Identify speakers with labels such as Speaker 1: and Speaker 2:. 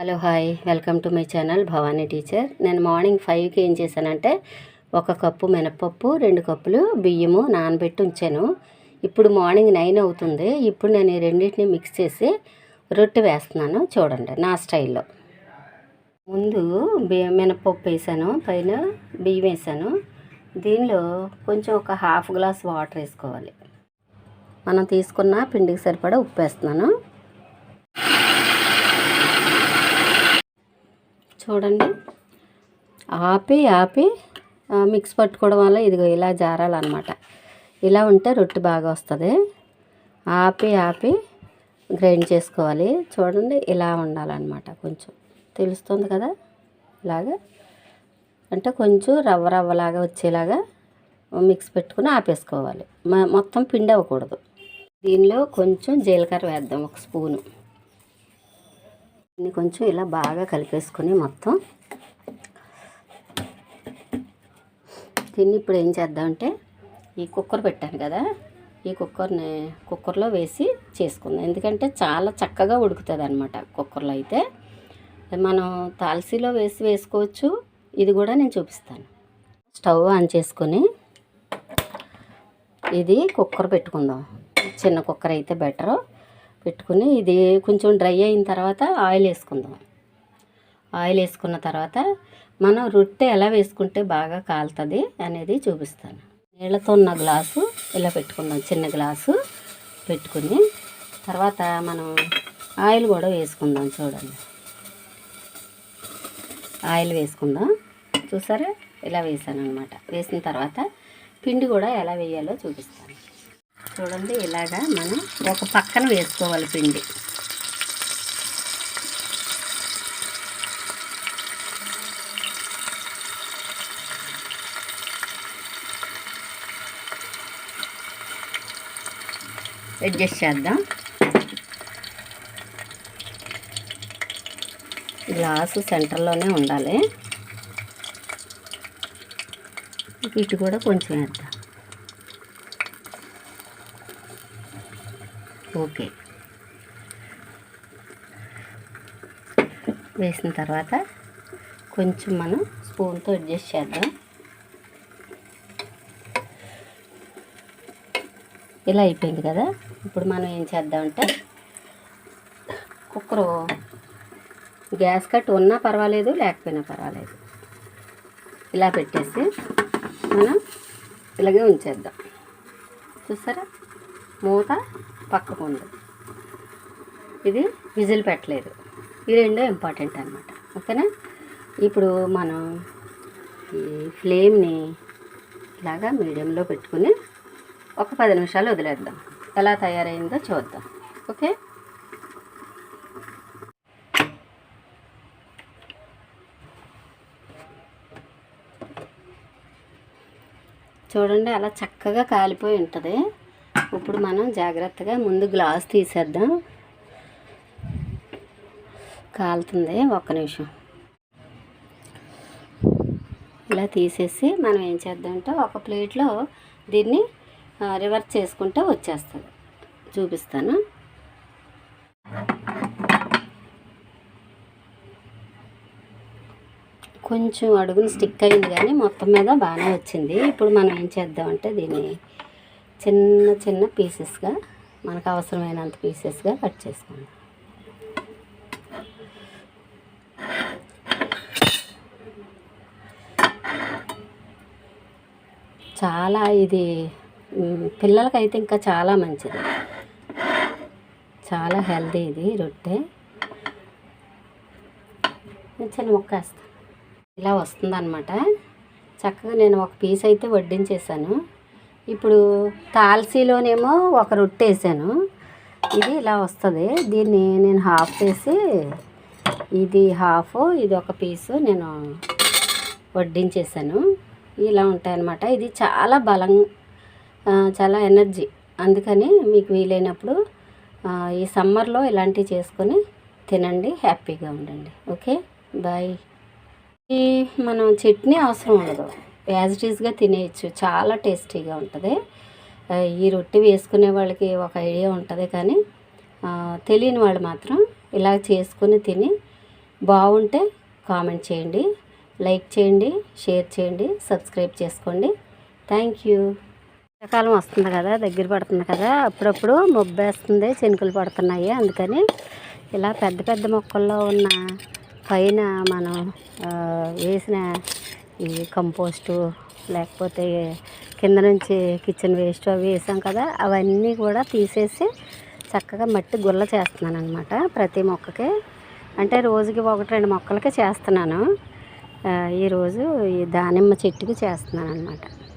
Speaker 1: Hello hi welcome to my channel Bhavani teacher. నేను morning ఫైవ్కి ఏం చేశానంటే ఒక కప్పు మినపప్పు రెండు కప్పులు బియ్యము నానబెట్టి ఉంచాను. ఇప్పుడు మార్నింగ్ నైన్ అవుతుంది. ఇప్పుడు నేను ఈ రెండింటిని మిక్స్ చేసి రొట్టె వేస్తున్నాను చూడండి నా స్టైల్లో. ముందు బియ్యం మినప్పప్పు వేసాను పైన బియ్యం వేసాను. దీనిలో కొంచెం ఒక హాఫ్ గ్లాస్ వాటర్ వేసుకోవాలి. మనం తీసుకున్న పిండికి సరిపడా ఉప్పు వేస్తున్నాను. చూడండి. ఆపి ఆపి మిక్స్ పట్టుకోవడం వల్ల ఇదిగో ఇలా జారాలన్నమాట. ఇలా ఉంటే రొట్టె బాగా వస్తుంది. ఆపి ఆపి గ్రైండ్ చేసుకోవాలి. చూడండి ఇలా ఉండాలన్నమాట కొంచెం. తెలుస్తుంది కదా? ఇలాగా. అంటే కొంచెం రవ్వ రవ్వలాగా వచ్చేలాగా మిక్స్ పెట్టుకుని ఆపేసుకోవాలి. మ- మొత్తం పిండి అవ్వకూడదు. దీనిలో కొంచెం జీలకర్ర వేద్దాం ఒక స్పూను. దీన్ని కొంచెం ఇలా బాగా కలిపేసుకొని మొత్తం దీన్ని ఇప్పుడు ఏం చేద్దామంటే ఈ కుక్కర్ పెట్టాను కదా ఈ కుక్కర్ని కుక్కర్లో వేసి చేసుకుందాం. ఎందుకంటే చాలా చక్కగా ఉడుకుతుంది అనమాట కుక్కర్లో అయితే. మనం తాల్సీలో వేసి వేసుకోవచ్చు. ఇది కూడా నేను చూపిస్తాను. స్టవ్ ఆన్ చేసుకొని ఇది కుక్కర్ పెట్టుకుందాం. చిన్న కుక్కర్ అయితే బెటరు. పెట్టుకుని ఇది కొంచెం డ్రై అయిన తర్వాత ఆయిల్ వేసుకుందాం. ఆయిల్ వేసుకున్న తర్వాత మనం రొట్టె ఎలా వేసుకుంటే బాగా కాలుతుంది అనేది చూపిస్తాను. నీళ్ళతో ఉన్న గ్లాసు ఇలా పెట్టుకుందాం చిన్న గ్లాసు పెట్టుకుని. తర్వాత మనం ఆయిల్ కూడా వేసుకుందాం చూడండి. ఆయిల్ వేసుకుందాం. చూసారా? ఇలా వేసాను అనమాట వేసిన తర్వాత పిండి కూడా ఎలా వేయాలో చూపిస్తాను. చూడండి ఇలాగా మనం ఒక పక్కన వేసుకోవాలి పిండి. అడ్జస్ట్ చేద్దాం. గ్లాసు సెంటర్లోనే ఉండాలి. ఇటు కూడా కొంచెం వేద్దాం. ఓకే. వేసిన తర్వాత కొంచెం మనం స్పూన్తో అడ్జస్ట్ చేద్దాం. ఇలా అయిపోయింది కదా? ఇప్పుడు మనం ఏం చేద్దామంటే కుక్కరు గ్యాస్ కట్ ఉన్నా పర్వాలేదు లేకపోయినా పర్వాలేదు. ఇలా పెట్టేసి మనం ఇలాగే ఉంచేద్దాం. చూసారా? మూత పక్కకు ఉంది ఇది విజిల్ పెట్టలేదు. ఈ రెండో ఇంపార్టెంట్ అనమాట ఓకేనా? ఇప్పుడు మనం ఈ ఫ్లేమ్ని ఇలాగా మీడియంలో పెట్టుకుని ఒక పది నిమిషాలు వదిలేద్దాం. ఎలా తయారైందో చూద్దాం. ఓకే? చూడండి అలా చక్కగా కాలిపోయి ఉంటుంది. ఇప్పుడు మనం జాగ్రత్తగా ముందు గ్లాస్ తీసేద్దాం. కాలుతుంది. ఒక్క నిమిషం. ఇలా తీసేసి మనం ఏం చేద్దామంటే ఒక ప్లేట్లో దీన్ని రివర్స్ చేసుకుంటే వచ్చేస్తుంది చూపిస్తాను. కొంచెం అడుగును స్టిక్ అయింది కానీ మొత్తం మీద బాగానే వచ్చింది. ఇప్పుడు మనం ఏం చేద్దామంటే దీన్ని చిన్న చిన్న పీసెస్గా మనకు అవసరమైనంత పీసెస్గా కట్ చేసుకుందాం చాలా ఇది పిల్లలకైతే ఇంకా చాలా మంచిది. చాలా హెల్దీ ఇది రొట్టె. చిన్న ముక్క వేస్తాను. ఇలా వస్తుందన్నమాట. చక్కగా నేను ఒక పీస్ అయితే వడ్డించేసాను. ఇప్పుడు తాల్సీలోనేమో ఒక రొట్టె వేసాను ఇది ఇలా వస్తుంది. దీన్ని నేను హాఫ్ చేసి ఇది హాఫ్ ఇది ఒక పీసు నేను వడ్డించేసాను. ఇలా ఉంటాయన్నమాట. ఇది చాలా బలం చాలా ఎనర్జీ. అందుకని మీకు వీలైనప్పుడు ఈ సమ్మర్లో ఇలాంటివి చేసుకొని తినండి హ్యాపీగా ఉండండి. ఓకే? బాయ్. ఈ మనం చట్నీ అవసరం ఉండదు. యాజ్ ఇట్ ఈస్గా తినేయచ్చు. చాలా టేస్టీగా ఉంటుంది. ఈ రొట్టె వేసుకునే వాళ్ళకి ఒక ఐడియా ఉంటుంది కానీ తెలియని వాళ్ళు మాత్రం ఇలా చేసుకుని తిని బాగుంటే కామెంట్ చేయండి లైక్ చేయండి షేర్ చేయండి సబ్స్క్రైబ్ చేసుకోండి. థ్యాంక్ యూ వర్షాకాలం వస్తుంది కదా దగ్గర పడుతుంది కదా అప్పుడప్పుడు మొబ్బేస్తుంది చినుకులు పడుతున్నాయి. అందుకని ఇలా పెద్ద పెద్ద మొక్కల్లో ఉన్న పైన మనం వేసిన ఈ కంపోస్టు లేకపోతే కింద నుంచి కిచెన్ వేస్ట్ అవి వేసాం కదా అవన్నీ కూడా తీసేసి చక్కగా మట్టి గుల్ల చేస్తున్నాను అనమాట ప్రతి మొక్కకి. అంటే రోజుకి ఒకటి రెండు మొక్కలకి చేస్తున్నాను. ఈరోజు ఈ దానిమ్మ చెట్టుకి చేస్తున్నాను అనమాట